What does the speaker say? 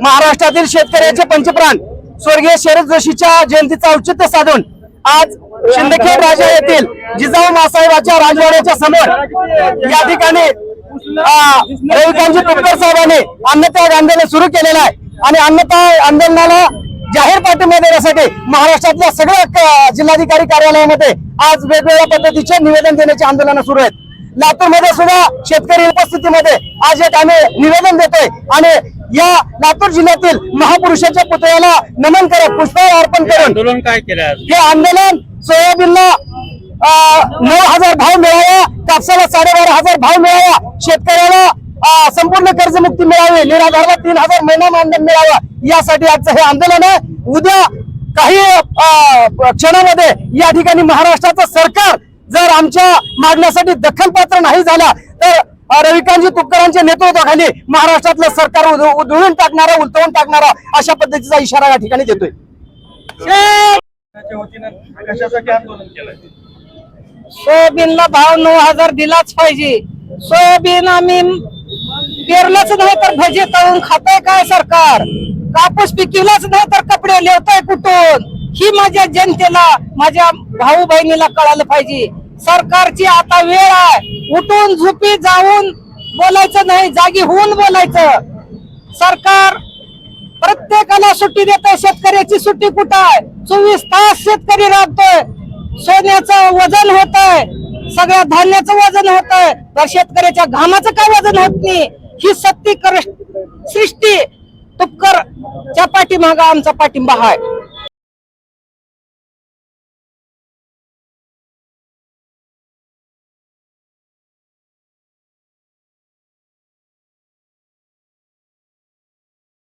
महाराष्ट्रातील शेतकऱ्याचे पंचप्राण. स्वर्गीय शरद जोशीच्या जयंतीचं औचित्य साधून आज शिंदखेड राजा येथील जिजाऊ मासाहेबाच्या राजवाड्याच्या समोर या ठिकाणी आ, रविकांतजी तुपकर साहेबांनी अन्नत्याग आंदोलन सुरू केलेलं आहे. आणि अन्नत्याग आंदोलनाला जाहीर पाठिंबा देण्यासाठी महाराष्ट्रातल्या सगळ्या जिल्हाधिकारी कार्यालयामध्ये आज वेगवेगळ्या पद्धतीचे निवेदन देण्याचे आंदोलन सुरू आहेत. लातूरमध्ये सुद्धा शेतकरी उपस्थितीमध्ये आज एक आम्ही निवेदन देतोय. आणि या लातूर जिल्ह्यातील महापुरुषाच्या पुतळ्याला नमन करत पुष्पहार अर्पण करून. आंदोलन काय केलं? हे आंदोलन सोयाबीनला नऊ हजार भाव मिळावा कापसाला साडेबारा हजार भाव मिळावा शेतकऱ्याला संपूर्ण कर्जमुक्ती मिळावी निराधारला तीन हजार महिना मानधन मिळावा यासाठी आजचं हे आंदोलन आहे. उद्या काही क्षणामध्ये या ठिकाणी महाराष्ट्राचं सरकार जर आमच्या मागण्यासाठी दखलपात्र नाही झाला तर रविकांतजी तुपकरांच्या नेतृत्वाखाली महाराष्ट्रातलं सरकार उध- उधळून टाकणारा उलटवून टाकणारा अशा पद्धतीचा इशारा या ठिकाणी देतोय. त्याच्या वतीनं कशासाठी आंदोलन केलं सोयाबीनला भाव नऊ हजार दिलाच पाहिजे. सोयाबीन आम्ही पेरलंच नाही तर भजी तळून खातोय काय सरकार? कापूस पिकवलाच नाही तर कपडे लिवतोय कुठून? ही माझ्या जनतेला माझ्या भाऊ बहिणीला कळालं पाहिजे. सरकारची आता वेळ आहे. उठून झुपी जाऊन बोलायचं नाही जागी होऊन बोलायचं. सरकार प्रत्येकाला सुट्टी देतोय शेतकऱ्याची सुट्टी कुठं आहे? चोवीस तास शेतकरी राबतोय. सोन्याचं वजन होत आहे सगळ्या धान्याचं वजन होत आहे तर शेतकऱ्याच्या घामाचं काय वजन होत नाही? ही सत्ती कर सृष्टी तुपकर च्या पाठीमागा आमचा पाठिंबा आहे.